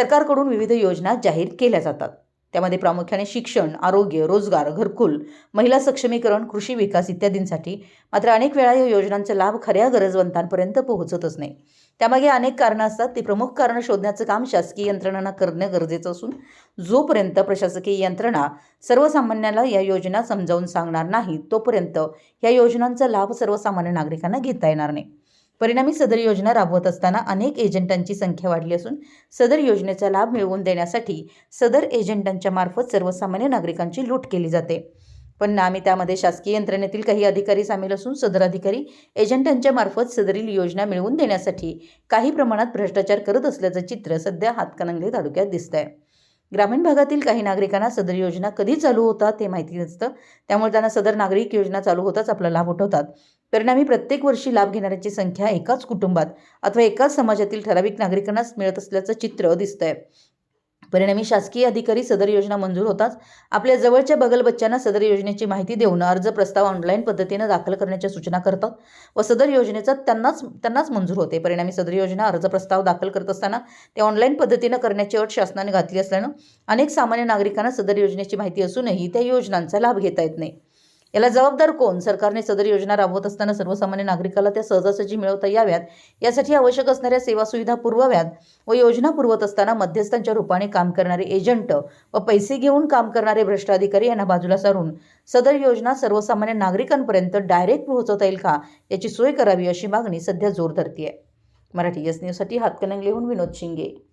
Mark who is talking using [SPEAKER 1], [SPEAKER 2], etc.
[SPEAKER 1] सरकारकडून विविध योजना जाहीर केल्या जातात. त्यामध्ये प्रामुख्याने शिक्षण आरोग्य रोजगार घरकुल महिला सक्षमीकरण कृषी विकास इत्यादींसाठी मात्र अनेक वेळा या योजनांचा लाभ खऱ्या गरजवंतांपर्यंत पोहोचतच नाही. त्यामागे अनेक कारणं असतात. ती प्रमुख कारणं शोधण्याचं काम शासकीय यंत्रणांना करणं गरजेचं असून जोपर्यंत प्रशासकीय यंत्रणा सर्वसामान्याला या योजना समजावून सांगणार नाही तोपर्यंत या योजनांचा लाभ सर्वसामान्य नागरिकांना घेता येणार नाही. परिणामी सदर योजना राबवत असताना अनेक एजंटांची संख्या वाढली असून सदर योजनेचा लाभ मिळवून देण्यासाठी सदर एजंटांच्या मार्फत सर्वसामान्य नागरिकांची लूट केली जाते. पण नामी त्यामध्ये शासकीय यंत्रणेतील काही अधिकारी सामील असून सदर अधिकारी एजंटांच्या मार्फत सदरील योजना मिळवून देण्यासाठी काही प्रमाणात भ्रष्टाचार करत असल्याचं चित्र सध्या हातकणंगले तालुक्यात दिसत आहे ग्रामीण भागातील काही नागरिकांना सदर योजना कधी चालू होतात ते माहिती नसतं. त्यामुळे त्यांना सदर नागरिक योजना चालू होताच आपला लाभ उठवतात. परिणामी प्रत्येक वर्षी लाभ घेणाऱ्यांची संख्या एकाच कुटुंबात अथवा एकाच समाजातील ठराविक नागरिकांनाच मिळत असल्याचं चित्र दिसतंय. परिणामी शासकीय अधिकारी सदर योजना मंजूर होताच आपल्या जवळच्या बगलबच्च्यांना सदर योजनेची माहिती देऊन अर्ज प्रस्ताव ऑनलाईन पद्धतीनं दाखल करण्याच्या सूचना करतात व सदर योजनेचा त्यांनाच त्यांनाच मंजूर होते. परिणामी सदर योजना अर्ज प्रस्ताव दाखल करत असताना ते ऑनलाईन पद्धतीनं करण्याची अट शासनाने घातली असल्यानं अनेक सामान्य नागरिकांना सदर योजनेची माहिती असूनही त्या योजनांचा लाभ घेता येत नाही. याला जबाबदार कोण? सरकारने सदर योजना राबवत असताना सर्वसामान्य नागरिकाला त्या सहजासहजी मिळवता याव्यात. यासाठी आवश्यक असणाऱ्या सेवा सुविधा पुरवाव्यात व योजना पुरवत असताना मध्यस्थांच्या रूपाने काम करणारे एजंट व पैसे घेऊन काम करणारे भ्रष्टाधिकारी यांना बाजूला सारून सदर योजना सर्वसामान्य नागरिकांपर्यंत डायरेक्ट पोहोचवता येईल का? याची सोय करावी अशी मागणी सध्या जोर धरती आहे. मराठी एस न्यूजसाठी हातकणंगलेहून विनोद शिंगे.